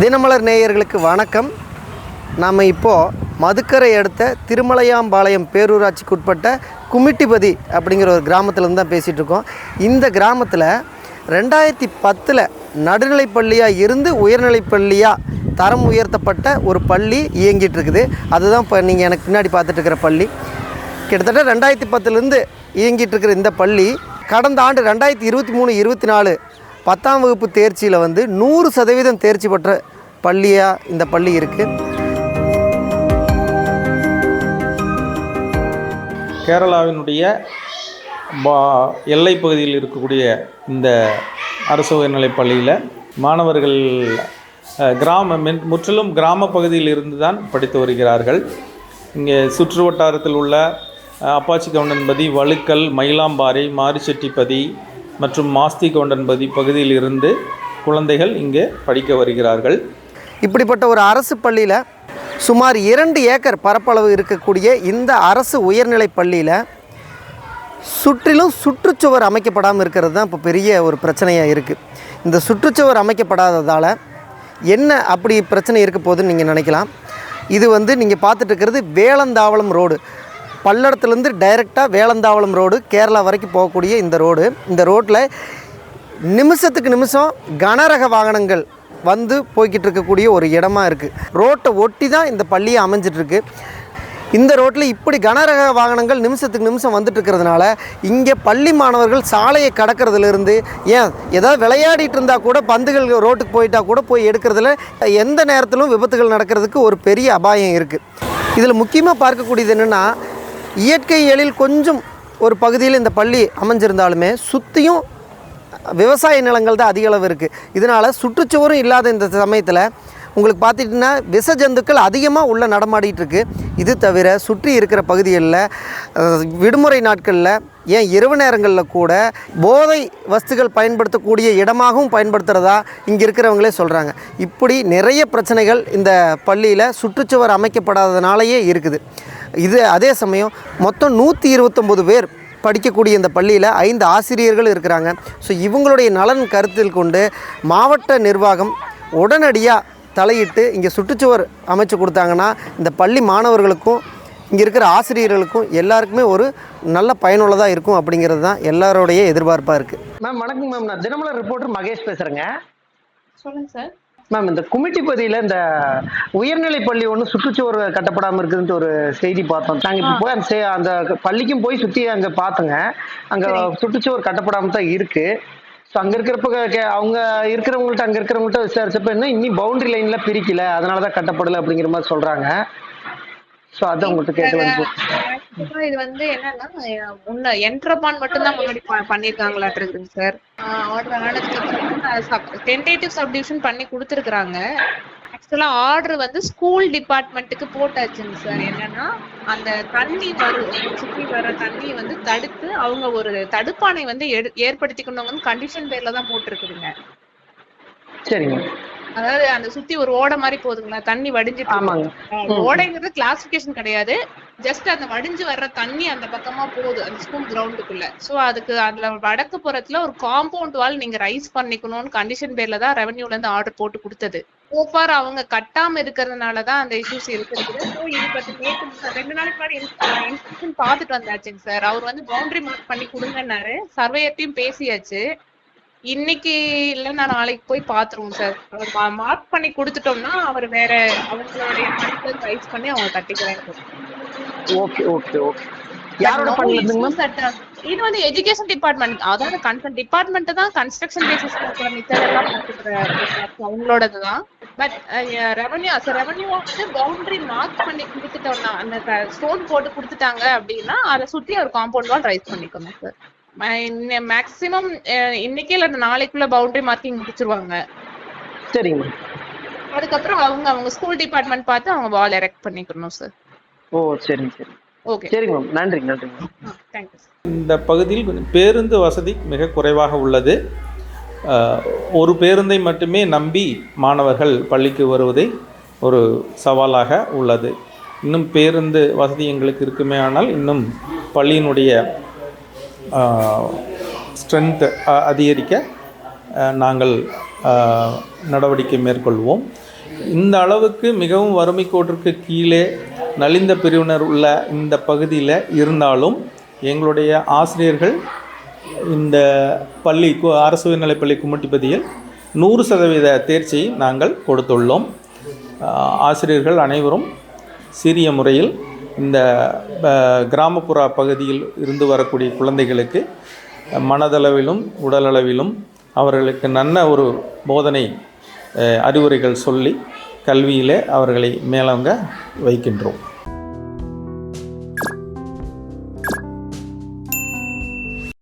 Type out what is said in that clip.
தினமலர் நேயர்களுக்கு வணக்கம். நாம் இப்போது மதுக்கரை அடுத்த திருமலையாம்பாளையம் பேரூராட்சிக்கு உட்பட்ட குமிட்டிபதி அப்படிங்கிற ஒரு கிராமத்துலேருந்து தான் பேசிகிட்ருக்கோம் இந்த கிராமத்தில் ரெண்டாயிரத்தி பத்தில் நடுநிலைப்பள்ளியாக இருந்து உயர்நிலைப்பள்ளியாக தரம் உயர்த்தப்பட்ட ஒரு பள்ளி இயங்கிட்டுருக்குது அதுதான் இப்போ நீங்கள் எனக்கு பின்னாடி பார்த்துட்ருக்கிற பள்ளி. கிட்டத்தட்ட ரெண்டாயிரத்தி பத்துலேருந்து இயங்கிட்டு இருக்கிற இந்த பள்ளி கடந்த ஆண்டு ரெண்டாயிரத்தி இருபத்தி மூணு இருபத்தி நாலு பத்தாம் வகுப்பு தேர்ச்சியில் வந்து நூறு சதவீதம் தேர்ச்சி பெற்ற பள்ளியாக இந்த பள்ளி இருக்குது கேரளாவினுடைய பா எல்லை பகுதியில் இருக்கக்கூடிய இந்த அரசு உயர்நிலைப் பள்ளியில் மாணவர்கள் கிராம மென் முற்றிலும் கிராம பகுதியில் இருந்து தான் படித்து வருகிறார்கள். இங்கே சுற்று வட்டாரத்தில் உள்ள அப்பாச்சி கவுண்டன்பதி வழுக்கல் மயிலாம்பாறை மாரிச்செட்டிப்பதி மற்றும் மாஸ்தி கவுண்டன்பதி பகுதியில் இருந்து குழந்தைகள் இங்கே படிக்க வருகிறார்கள். இப்படிப்பட்ட ஒரு அரசு பள்ளியில் சுமார் இரண்டு ஏக்கர் பரப்பளவு இருக்கக்கூடிய இந்த அரசு உயர்நிலை பள்ளியில் சுற்றிலும் சுற்றுச்சுவர் அமைக்கப்படாமல் இருக்கிறது தான் இப்போ பெரிய ஒரு பிரச்சனையாக இருக்குது இந்த சுற்றுச்சுவர் அமைக்கப்படாததால் என்ன அப்படி பிரச்சனை இருக்க போகுதுன்னு நீங்கள் நினைக்கலாம். இது வந்து நீங்கள் பார்த்துட்டு இருக்கிறது வேளந்தாவளம் ரோடு. பல்லடத்துலேருந்து டைரெக்டாக வேளந்தாவளம் ரோடு கேரளா வரைக்கும் போகக்கூடிய இந்த ரோடு. இந்த ரோட்டில் நிமிஷத்துக்கு நிமிஷம் கனரக வாகனங்கள் வந்து போய்கிட்டு இருக்கக்கூடிய ஒரு இடமா இருக்குது ரோட்டை ஒட்டி தான் இந்த பள்ளியை அமைஞ்சிட்ருக்கு இந்த ரோட்டில் இப்படி கனரக வாகனங்கள் நிமிஷத்துக்கு நிமிஷம் வந்துட்டு இருக்கிறதுனால இங்கே பள்ளி மாணவர்கள் சாலையை கடக்கிறதுலேருந்து ஏன் ஏதாவது விளையாடிட்டு இருந்தால் கூட பந்துகள் ரோட்டுக்கு போயிட்டால் கூட போய் எடுக்கிறதுல எந்த நேரத்திலும் விபத்துகள் நடக்கிறதுக்கு ஒரு பெரிய அபாயம் இருக்குது இதில் முக்கியமாக பார்க்கக்கூடியது என்னென்னா இயற்கை எழில் கொஞ்சம் ஒரு பகுதியில் இந்த பள்ளி அமைஞ்சிருந்தாலுமே சுற்றியும் விவசாய நிலங்கள் தான் அதிகளவு இருக்குது இதனால் சுற்றுச்சுவரும் இல்லாத இந்த சமயத்தில் உங்களுக்கு பார்த்துட்டிங்கன்னா விஷ ஜந்துக்கள் அதிகமாக உள்ளே நடமாடிட்டு இருக்கு. இது தவிர சுற்றி இருக்கிற பகுதிகளில் விடுமுறை நாட்களில் ஏன் இரவு நேரங்களில் கூட போதை வஸ்துகள் பயன்படுத்தக்கூடிய இடமாகவும் பயன்படுத்துகிறதா இங்கே இருக்கிறவங்களே சொல்கிறாங்க இப்படி நிறைய பிரச்சனைகள் இந்த பள்ளியில் சுற்றுச்சுவர் அமைக்கப்படாததுனாலேயே இருக்குது. இது அதே சமயம் மொத்தம் நூற்றி இருபத்தொம்போது பேர் படிக்கக்கூடிய இந்த பள்ளியில் ஐந்து ஆசிரியர்கள் இருக்கிறாங்க. ஸோ இவங்களுடைய நலன் கருத்தில் கொண்டு மாவட்ட நிர்வாகம் உடனடியாக தலையிட்டு இங்கே சுற்றுச்சுவர் அமைச்சு கொடுத்தாங்கன்னா இந்த பள்ளி மாணவர்களுக்கும் இங்கே இருக்கிற ஆசிரியர்களுக்கும் எல்லாருக்குமே ஒரு நல்ல பயனுள்ளதாக இருக்கும் அப்படிங்கிறது தான் எல்லாரோடைய எதிர்பார்ப்பாக இருக்குது மேம் வணக்கம் மேம் நான் தினமலர் ரிப்போர்ட்டர் மகேஷ் பேசுகிறேங்க சொல்லுங்க சார். மேம் இந்த குமிட்டிப்பதியில் இந்த உயர்நிலை பள்ளி ஒன்று சுற்றுச்சுவர் கட்டப்படாமல் இருக்குதுன்ட்டு ஒரு செய்தி பார்த்தோம். நாங்கள் இப்போ போய் அந்த அந்த பள்ளிக்கும் போய் சுற்றி அங்கே பார்த்தோங்க அங்கே சுற்றுச்சுவர் கட்டப்படாமல் தான் இருக்கு. ஸோ அங்கே இருக்கிறப்ப அவங்க இருக்கிறவங்கள்ட்ட அங்கே இருக்கிறவங்கள்ட்ட விசாரிச்சப்ப என்ன இன்னும் பவுண்டரி லைனில் பிரிக்கல அதனால தான் கட்டப்படலை அப்படிங்கிற மாதிரி சொல்கிறாங்க ஸோ அதான் உங்கள்கிட்ட கேட்டு வந்து இது வந்து என்னன்னா முன்ன என்ட்ரபான் மட்டும் தான் முன்னாடி ப- பண்ணிருக்காங்களாட்டு இருக்குங்க சார் ஆர்டர் ஆனதுக்கு அப்புறம் டென்டேட்டிவ் சப்டிவிஷன் பண்ணி கொடுத்துருக்காங்க ஆக்சுவலா ஆர்டர் வந்து ஸ்கூல் டிபார்ட்மெண்ட்டுக்கு போட்டாச்சுங்க சார் என்னன்னா அந்த தண்ணி வரும் சுற்றி வர தண்ணி வந்து தடுத்து அவங்க ஒரு தடுப்பானை வந்து ஏற்படுத்திக்கணுங்கன்னு கண்டிஷன் பேர்ல தான் போட்டிருக்குதுங்க. சரிங்க. அதாவது அந்த சுத்தி ஒரு ஓடை மாதிரி போகுதுங்களா தண்ணி வடிஞ்சிட்டு ஓடைங்கிறது கிளாசிபிகேஷன் கிடையாது. ஜஸ்ட் அந்த வடிஞ்சு வர்ற தண்ணி அந்த பக்கமா போகுது அந்த ஸ்கூல் கிரவுண்டுக்குள்ள சோ அதுக்கு அதுல வடக்கு புறத்துல ஒரு காம்பவுண்ட் வால் நீங்க ரைஸ் பண்ணிக்கணும்னு கண்டிஷன் பேர்ல தான் ரெவன்யூல இருந்து ஆர்டர் போட்டு கொடுத்தது. சோஃபார் அவங்க கட்டாம இருக்கிறதுனால தான் அந்த இஷ்யூஸ் இருக்குது ஸோ இது பத்தி நேத்து ரெண்டு நாளைக்கு முன்னாடி பார்த்துட்டு வந்தாச்சுங்க சார் அவர் வந்து பவுண்டரி மார்க் பண்ணி கொடுங்கன்னாரு. சர்வேயர்ட்டையும் பேசியாச்சு. இன்னைக்கு இல்ல நான் நாளைக்கு போய் பாத்துருவோம் சார் அவர் மார்க் பண்ணி கொடுத்துட்டோம்னா அவர் வேற அவங்களுடைய ரைஸ் பண்ணி அவங்க கட்டிக்கிறாங்க. ஓகே ஓகே ஓகே யாரோட பண்ணிருந்துங்க மேம் இது வந்து எஜுகேஷன் டிபார்ட்மெண்ட் அதாவது கன்சர்ன் டிபார்ட்மெண்ட் தான் கன்ஸ்ட்ரக்ஷன் பேசிஸ் பார்த்துக்கிற அவங்களோடது தான் பட் ரெவன்யூ ரெவன்யூ வந்து பவுண்டரி மார்க் பண்ணி கொடுத்துட்டோம்னா அந்த ஸ்டோன் போட்டு கொடுத்துட்டாங்க அப்படின்னா அதை சுத்தி ஒரு காம்பவுண்ட் வால் ரைஸ் பண்ணிக்கணும் சார் மேக்சிமம் இன்னைக்கே இல்ல நாளைக்குள்ள பவுண்டரி மார்க்கிங் முடிச்சிருவாங்க. சரிங்க. மேம் அதுக்கப்புறம் அவங்க அவங்க ஸ்கூல் டிபார்ட்மெண்ட் பார்த்து அவங்க வால் எரெக்ட் பண்ணிக்கணும் சார் ஓ சரிங்க சரி. ஓகே சரிங்க மேம் நன்றிங்க நன்றிங்க. இந்த பகுதியில் பேருந்து வசதி மிக குறைவாக உள்ளது. ஒரு பேருந்தை மட்டுமே நம்பி மாணவர்கள் பள்ளிக்கு வருவதை ஒரு சவாலாக உள்ளது. இன்னும் பேருந்து வசதி எங்களுக்கு இருக்குமே ஆனால் இன்னும் பள்ளியினுடைய ஸ்ட்ரென்த் அதிகரிக்க நாங்கள் நடவடிக்கை மேற்கொள்வோம். இந்த அளவுக்கு மிகவும் வறுமை கோட்டிற்கு கீழே நலிந்த பிரிவினர் உள்ள இந்த பகுதியில் இருந்தாலும் எங்களுடைய ஆசிரியர்கள் இந்த பள்ளி கு- அரசு உயர்நிலைப்பள்ளி கும்மட்டிப்பதியில் நூறு சதவீத தேர்ச்சியை நாங்கள் கொடுத்துள்ளோம். ஆசிரியர்கள் அனைவரும் சீரிய முறையில் இந்த கிராமப்புற பகுதியில் இருந்து வரக்கூடிய குழந்தைகளுக்கு மனதளவிலும் உடலளவிலும் அவர்களுக்கு நல்ல ஒரு போதனை அறிவுரைகள் சொல்லி கல்வியிலே அவர்களை மேலோங்க வைக்கின்றோம்.